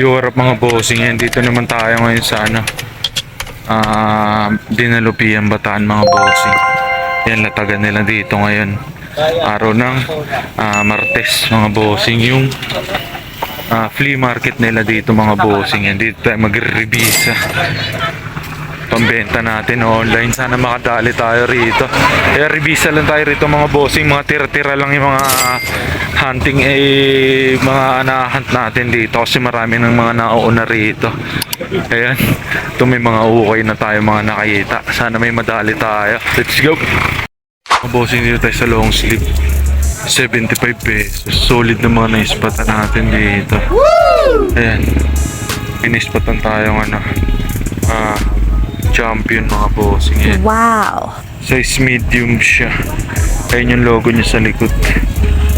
Europe mga bossing yan. Dito naman tayo ngayon sa ano. Ah, Dinalupian Bataan mga bossing. Yan latagan nila dito ngayon. Araw ng ah, Martes mga bossing yung ah, flea market nila dito mga bossing. Yan dito tayo magre-revisa. Pambenta natin online. Sana makadali tayo rito. Kaya revisa lang tayo rito mga bossing. Mga tira-tira lang yung mga hunting eh, mga anahunt natin dito kasi marami ng mga nauuna rito. Ayan. Ito may mga ukay na tayo mga nakita. Sana may madali tayo. Let's go! Mga bossing dito tayo sa long sleeve. 75 pesos. Solid na mga naispatan natin dito. Ayan. Inispatan tayong ano. Ah, champion mga bossing. Ayan. Wow. Size medium siya. Ayun yung logo niya sa likod.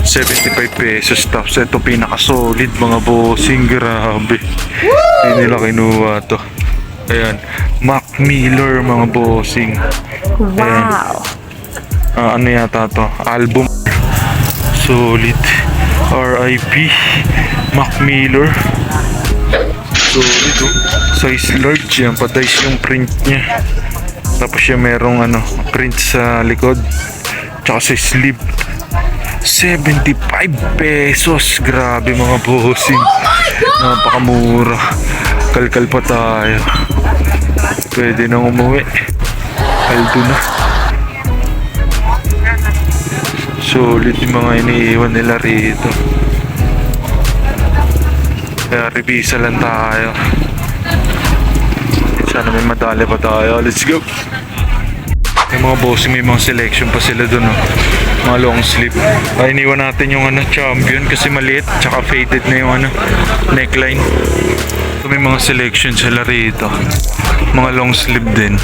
75 pesos. Tapos ito pinaka-solid mga bossing. Grabe. Hindi nila kinuha to. Ayan. Mac Miller mga bossing. Wow. Ah, ano yata to? Album. Solid. RIP. Mac Miller. Solid oh. Size large yan. Padice yung print niya. Tapos siya merong ano, print sa likod. Tsaka sa sleeve. 75 pesos. Grabe mga bossing. Napakamura. Kalkal pa tayo. Pwede nang umuwi. Kaldo na. Solid yung mga iniiwan nila rito. Kaya revisa lang tayo. Sana may madali pa tayo. Let's go! Yung mga bossing, may mga selection pa sila dun, oh. Mga long sleeve. Ay, iniwan natin yung ano, champion kasi maliit. Tsaka faded na yung ano, neckline. So, may mga selection sila rito. Mga long sleeve din.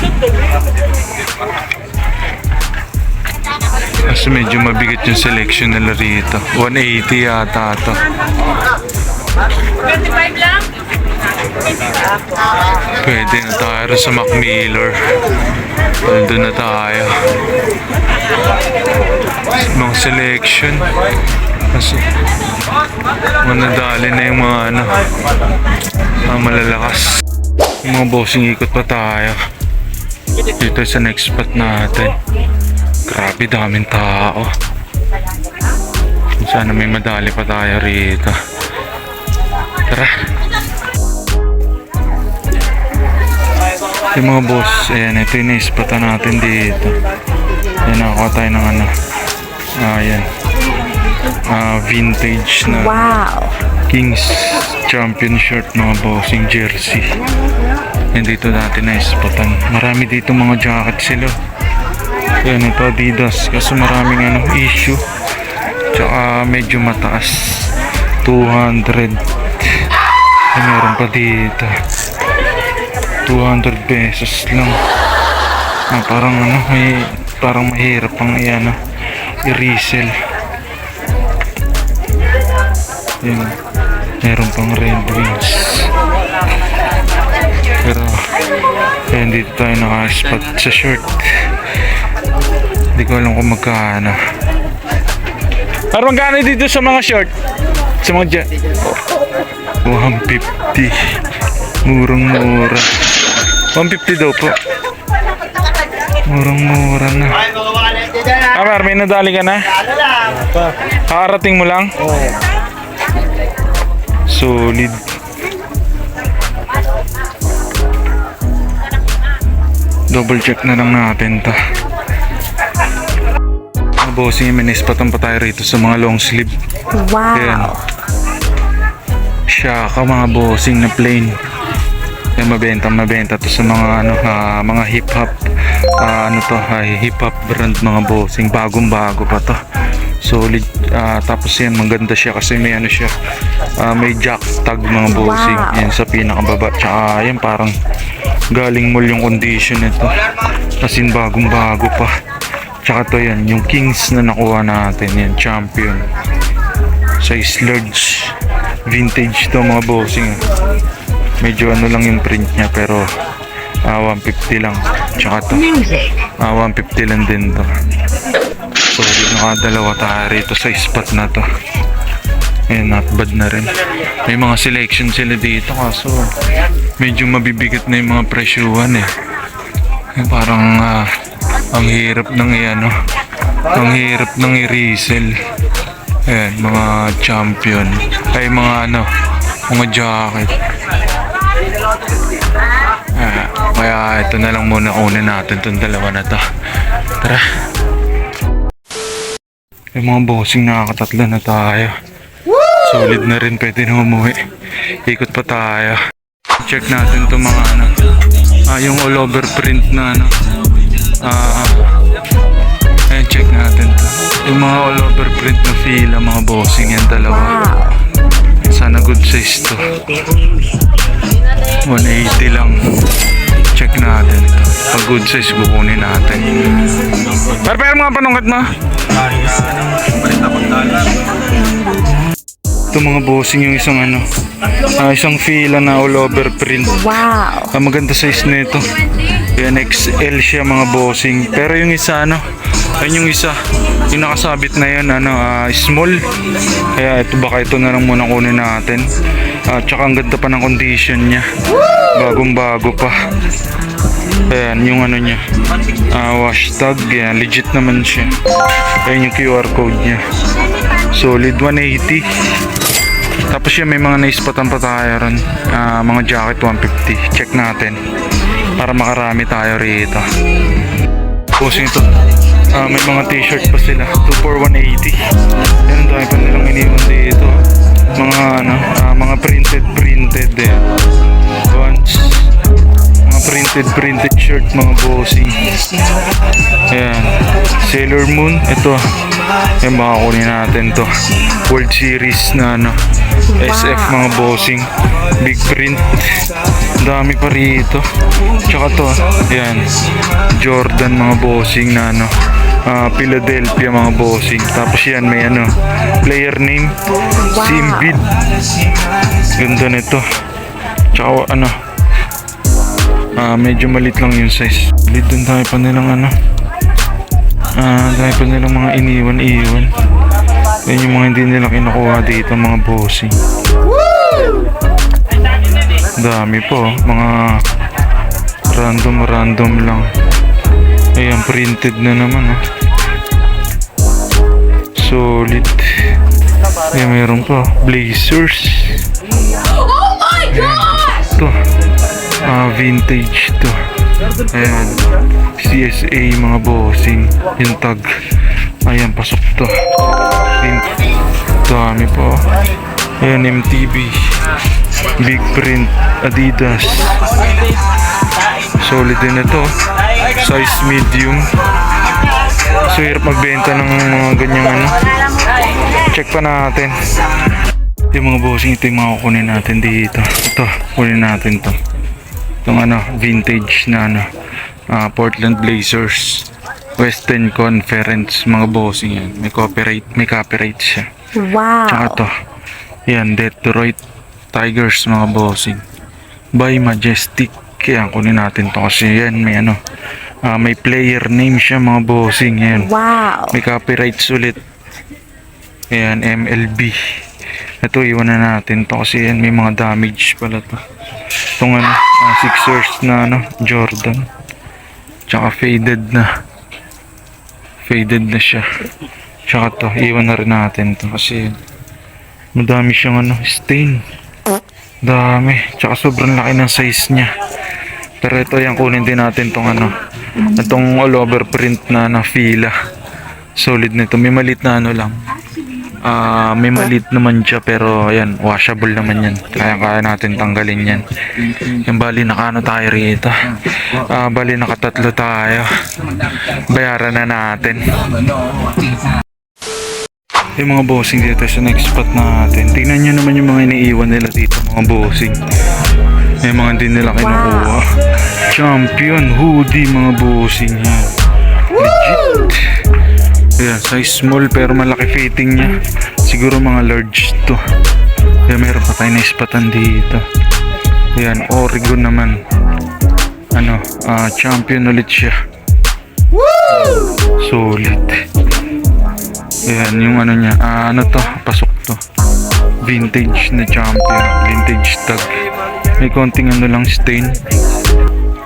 Kasi medyo mabigat yung selection nila rito. 180 yata to. 25 lang? Pwede na tayo sa Mac Miller. Doon na tayo. Mga selection. Kasi manadali na yung mga ano, mga malalakas. Yung mga bossing ikot pa tayo. Dito sa next spot natin. Grabe daming tao. Sana may madali pa tayo rito. Tara. Yung mga boss, ayan, ito yung naispatan natin dito. Ayan, nakakuha tayo ng ano. Ah, ayan. Ah, vintage na Wow. Kings Champion shirt mga bossing jersey. Yan dito natin naispatan. Marami dito mga jacket sila. Ayan, ito Adidas. Kasi maraming ano, issue. Tsaka medyo mataas. 200. Ay, meron pa dito. 200 pesos lang. Ah, parang ano, may parang mahirap pang i-ano, i-resell. Yan. Meron pang red wings. Pero, ayan dito tayo naka-spot sa shirt. Hindi ko alam kung magkano. Parang magkano dito sa mga short? Sa mga dyan? 150. Murang-mura. 150 daw po. Murang-mura na. Amar, may nadali ka na? Kakarating mo lang? Solid. Double check na lang natin to. Bossing, minispatan pa tayo rito sa mga long sleeve. Ayan. Wow. Shaka mga bossing na plain. Yan mabenta mabenta to sa mga ano ah, mga hip hop ah, ano to ay hip hop brand mga bossing. Bagong bago pa to. Solid ah, tapos yan maganda siya kasi may ano siya ah, may jack tag mga bossing. Wow. yan sa pinakababa. Tsaka yan parang galing mall yung condition nito. Kasi bagong bago pa. Tsaka to yan yung kings na nakuha natin yan champion. Size large vintage to mga bossing medyo ano lang yung print niya pero ah, 150 lang tsaka to ah, 150 lang din to so nakadalawa tayo rito sa spot na to Ayan, not bad na rin. May mga selection sila dito kaso medyo mabibigat na yung mga presyuhan eh. Eh, Parang ah, ang hirap ng ano, ang hirap ng i-resell. Ayan, mga champion. Ay, mga ano, mga jacket. Ah, kaya ito na lang muna kunin natin itong dalawa na to. Tara. Yung mga bossing nakakatatlo na tayo. Solid na rin, pwede na umuwi. Ikot pa tayo. Check natin itong mga ano. Ah, yung all over print na ano. Ah, Yung mga all over print na fila, mga bossing yan dalawa. Sana good size to. 180 lang. Check natin to. Pag good size, kukunin natin. Pero pero mga panungkat mo. Ito mga bossing yung isang ano. ah, isang fila na all over print. Wow. Ang maganda size nito. Yan XL siya mga bossing. Pero yung isa ano, ayun yung isa. Yung nakasabit na yan ano, ah, small. Kaya ito baka ito na lang muna kunin natin. At tsaka ang ganda pa ng condition niya. Bagong bago pa. Ayan, yung ano niya. Ah, wash tag. Yan, legit naman siya. Ayan yung QR code niya. Solid 180. Tapos yun, may mga naispatan pa tayo ron. Ah, mga jacket 150. Check natin. Para makarami tayo rito. Pusing ito. Ah, may mga t-shirt pa sila. 2 for 180. Yan, dami pa nilang iniwan dito. Mga ano, ah, mga printed printed eh. Once. Printed printed shirt mga bossing. Ayan. Sailor Moon. Ito. Yan baka kunin natin to. World Series na ano. SF mga bossing. Big print. Dami pa rito. Tsaka to. Yan. Jordan mga bossing na ano. ah, Philadelphia mga bossing. Tapos yan may ano. Player name. Simbid. Ganda nito. Tsaka ano. Ah, medyo malit lang yung size. Ulit dun tayo pa nilang ano. Ah, dahil pa nilang mga iniwan-iwan. Yan yung mga hindi nila kinukuha dito, mga bossing. Dami po, mga random-random lang. Ayan, printed na naman, oh. Solid. Ayan, meron pa. Blazers. Oh my God! Ito. Ah, vintage to. Ayan. CSA mga bossing. Yung tag. Ayan, pasok to. Vin- Dami po. Ayan, MTV. Big print. Adidas. Solid din ito. Size medium. So, hirap magbenta ng mga ganyang ano. Check pa natin. Yung mga bossing, ito yung mga kukunin natin dito. Ito, kunin natin to. Itong ano, vintage na ano, ah, Portland Blazers. Western Conference, mga bossing yan. May copyright, may copyright siya. Tsaka Wow. to, yan, Detroit Tigers, mga bossing. By Majestic. Kaya kunin natin to kasi yan, may ano, ah, may player name siya, mga bossing. Yan. Wow. May copyright ulit. Ayan, MLB. Ito, iwan na natin to kasi yan, may mga damage pala to. Itong ano, ah, Sixers na ano, Jordan. Tsaka faded na. Faded na siya. Tsaka to, iwan na rin natin to kasi madami siyang ano, stain. Dami. Tsaka sobrang laki ng size niya. Pero ito yung kunin din natin tong ano, itong all over print na na fila. Solid nito. May malit na ano lang. Ah, may malit naman siya pero ayan, washable naman yan. Kaya kaya natin tanggalin yan. Yung bali nakano tayo rito. Ah, bali nakatatlo tayo. Bayaran na natin. Yung mga bossing dito sa next spot natin. Tingnan nyo naman yung mga iniiwan nila dito mga bossing. May mga hindi nila kinukuha. Champion hoodie mga bossing yan. Legit. Ayan, size small pero malaki fitting niya. Siguro mga large to. Ayan, meron pa tayo na ispatan dito. Ayan, Oregon naman. Ano, ah, champion ulit siya. Solid. Ayan, yung ano niya. Ah, ano to? Pasok to. vintage na champion, vintage tag. May konting ano lang stain.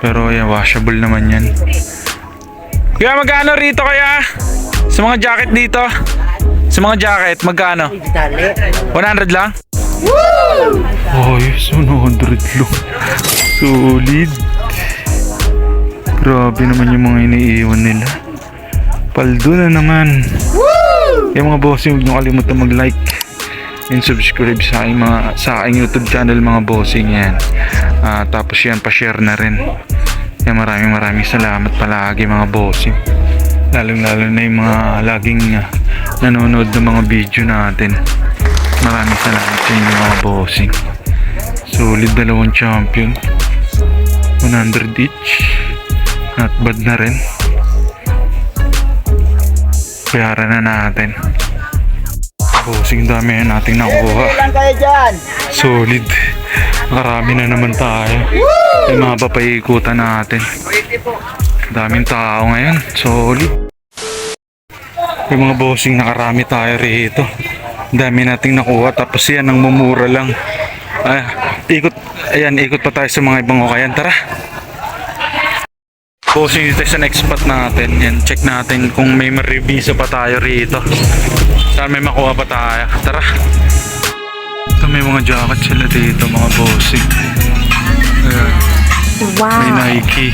Pero yan, washable naman yan. Kaya magkano rito kaya? Sa mga jacket dito? Sa mga jacket, magkano? 100 lang? Oh, yes, 100 lang. Solid. Grabe naman yung mga iniiwan nila. Paldo na naman. Yung mga bossing, huwag niyo kalimutan mag-like and subscribe sa aking mga sa aking YouTube channel mga bossing yan. Ah, tapos yan pa-share na rin. Yan maraming maraming salamat palagi mga bossing. Lalong lalo na yung mga laging ah, nanonood ng mga video natin. Maraming salamat sa inyo mga bossing. Solid dalawang champion. 100 each. Not bad na rin. Bayaran na natin. Bossing dami na nating nakuha. Dyan? Solid. Marami na naman tayo. Yung mga papaikutan natin. Daming tao ngayon. Solid. Yung mga bossing nakarami tayo rito. Dami nating nakuha. Tapos yan ang mumura lang. Ay, ikot. Ayan, ikot pa tayo sa mga ibang ukayan. Tara. Bossing dito sa next spot natin. Yan, check natin kung may marevisa pa tayo rito. Saan may makuha pa tayo. Tara. May mga jacket sila dito mga bossing. Ayan. May Wow. Nike.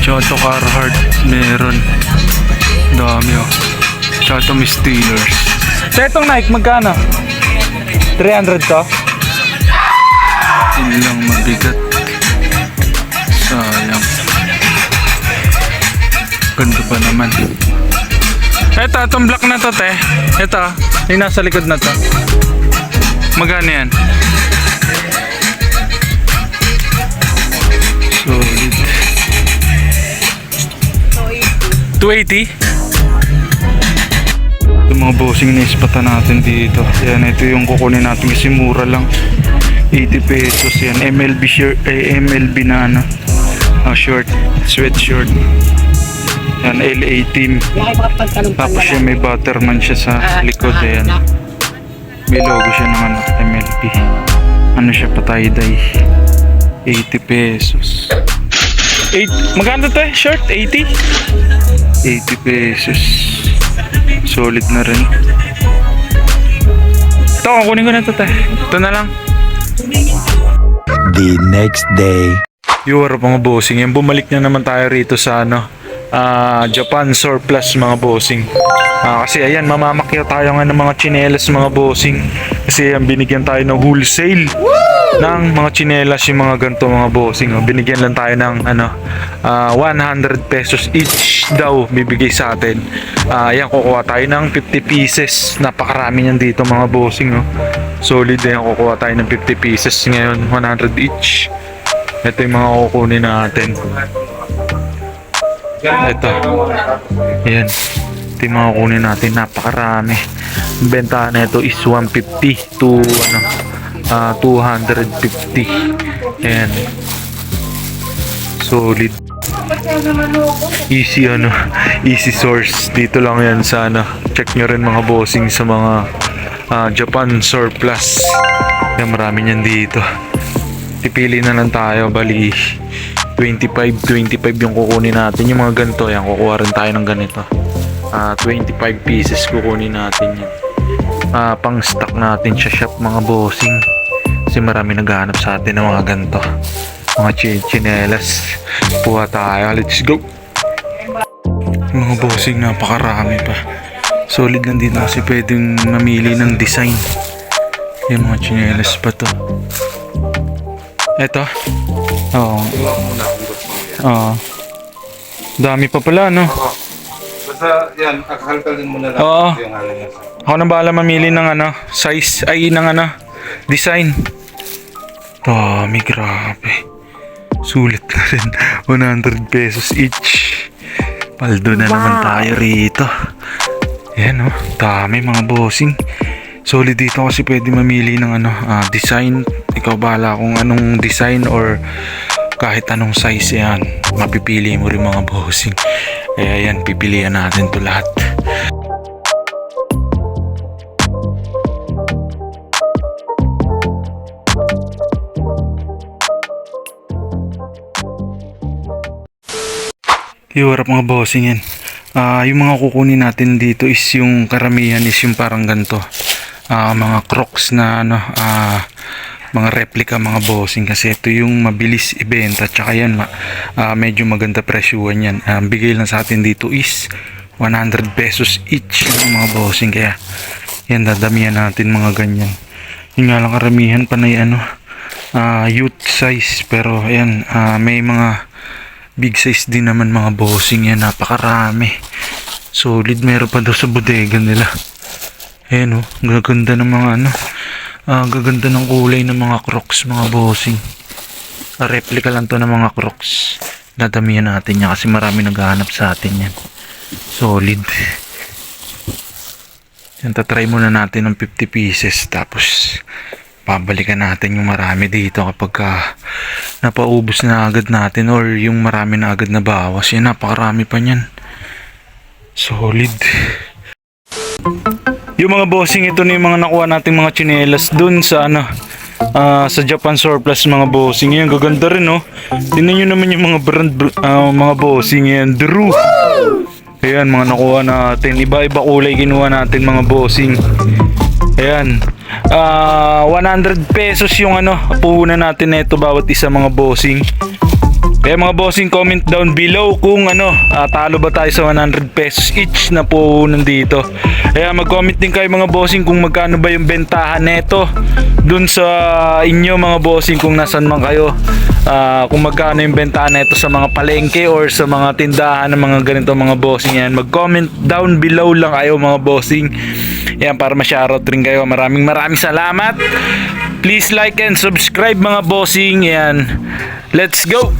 Choto Carhartt. Meron. Dami oh. Choto may Steelers. Sa itong Nike, magkano? 300 to? Yun lang mabigat. Sayang. Ganda pa naman. Ito, itong black na to, te. Ito, yung nasa likod na to. Magkano yan? Solid. 280? Yung mga bossing na ispatan natin dito. Yan, ito yung kukunin natin kasi mura lang. 80 pesos yan. MLB shirt, eh, MLB na ano. ah, short, sweatshirt. Yan, LA team. Tapos siya may butterman siya sa likod. Ayan. May logo siya ng ano, MLB. Ano siya, patay day. 80 pesos. 8, magkano to eh? Short? 80? 80 pesos. Solid na rin. Ito, kukunin ko na ito te. Ito na lang. the next day. Yung harap mga bossing, yan bumalik na naman tayo rito sa ano, ah, Japan surplus mga bossing. Ah, kasi ayan, mamamakyaw tayo nga ng mga chinelas mga bossing. Kasi yan, binigyan tayo ng wholesale ng mga chinelas yung mga ganito mga bossing. Oh. Binigyan lang tayo ng ano, ah, 100 pesos each daw bibigay sa atin. Ah, ayan, kukuha tayo ng 50 pieces. Napakarami niyan dito mga bossing. Oh. Solid yan, kukuha tayo ng 50 pieces ngayon, 100 each. Ito yung mga kukunin natin. Ito. Ayan. Ito yung mga kukunin natin. Napakarami. Bentahan na ito is 150 to ano, ah 250. Ayan. Solid. Easy ano, easy source. Dito lang yan sa ano. Check nyo rin mga bossing sa mga ah, Japan surplus. Yan marami niyan dito pipili na lang tayo bali 25 25 yung kukunin natin. Yung mga ganito yan kukuha rin tayo ng ganito. Ah 25 pieces kukunin natin yan. Ah pang stock natin sa shop mga bossing. Kasi marami naghahanap sa atin ng mga ganito. Mga chi- chinelas. Puha tayo. Let's go! Mga bossing napakarami pa. Solid lang dito kasi pwedeng mamili ng design. Yung mga chinelas pa to. Eto. Oo. Oo. Dami pa pala, no? Basta yan, akakalkalin mo na lang Oo. yung ano niya. Ako nang bahala mamili ng ano, size, ay ng ano, design. Dami, grabe. Sulit na rin. 100 pesos each. Paldo na naman tayo rito. Yan, oh. Dami mga bossing. Solid dito kasi pwede mamili ng ano, ah, design ikaw bahala kung anong design or kahit anong size yan mapipili mo rin mga bossing eh, kaya yan pipilian natin to lahat Yo, harap mga bossing yan. Uh, yung mga kukunin natin dito is yung karamihan is yung parang ganito. Uh, mga crocs na ano, uh, mga replica mga bossing kasi ito yung mabilis ibenta tsaka yan ah, medyo maganda presyuhan yan. Ah, bigay lang sa atin dito is 100 pesos each yung mga bossing kaya yan dadamihan natin mga ganyan. Yun nga lang karamihan pa na yung ano, ah, youth size pero ayan ah, may mga Big size din naman mga bossing yan. Napakarami. Solid. Meron pa daw sa bodega nila. Ayan o. Gaganda ng mga ano. Ah, gaganda ng kulay ng mga crocs mga bossing. Ah, replica lang to ng mga crocs. Dadamihan natin yan kasi marami naghahanap sa atin yan. Solid. Yan, tatry muna natin ng 50 pieces. Tapos, babalikan natin yung marami dito kapag ka napaubos na agad natin or yung marami na agad na bawas. Yan, napakarami pa niyan. Solid. Yung mga bossing, ito na yung mga nakuha nating mga chinelas dun sa ano, ah, sa Japan Surplus mga bossing. Yan, gaganda rin, no? Tingnan nyo naman yung mga brand, br- ah, mga bossing yan. Drew. Ayan, mga nakuha natin. Iba-iba kulay kinuha natin mga bossing. Ayan. Ah, 100 pesos yung ano, puhunan natin nito bawat isa mga bossing. Kaya mga bossing, comment down below kung ano, ah, talo ba tayo sa 100 pesos each na puhunan dito. Kaya mag-comment din kayo mga bossing kung magkano ba yung bentahan neto dun sa inyo mga bossing kung nasan man kayo. Ah, kung magkano yung bentahan neto sa mga palengke or sa mga tindahan ng mga ganito mga bossing yan. Mag-comment down below lang kayo mga bossing. Yan, para ma-shoutout rin kayo. Maraming maraming salamat. Please like and subscribe mga bossing. Yan. Let's go!